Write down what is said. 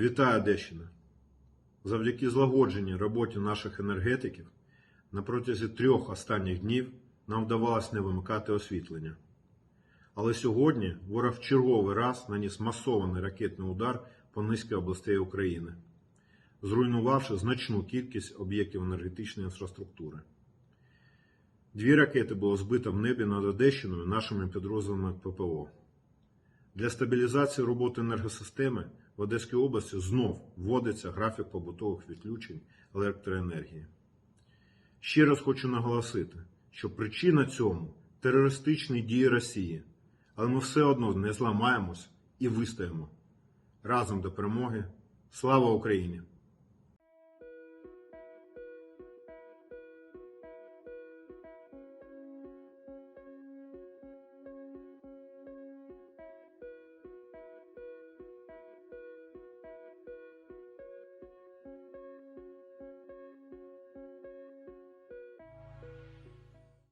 Вітаю Одещина! Завдяки злагодженій роботі наших енергетиків на протязі трьох останніх днів нам вдавалося не вимикати освітлення. Але сьогодні ворог в черговий раз наніс масований ракетний удар по низці областей України, зруйнувавши значну кількість об'єктів енергетичної інфраструктури. Дві ракети було збито в небі над Одещиною нашими підрозділами ППО. Для стабілізації роботи енергосистеми в Одеській області знов вводиться графік побутових відключень електроенергії. Ще раз хочу наголосити, що причина цьому терористичні дії Росії, але ми все одно не зламаємось і вистоїмо. Разом до перемоги. Слава Україні!